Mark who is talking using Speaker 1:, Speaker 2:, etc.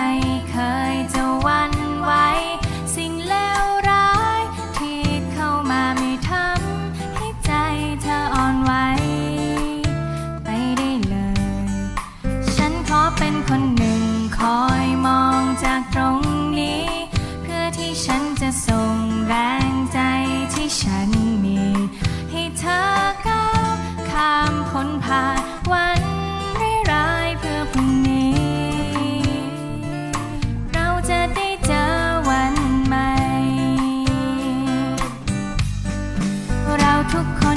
Speaker 1: ไม่เคยจะ took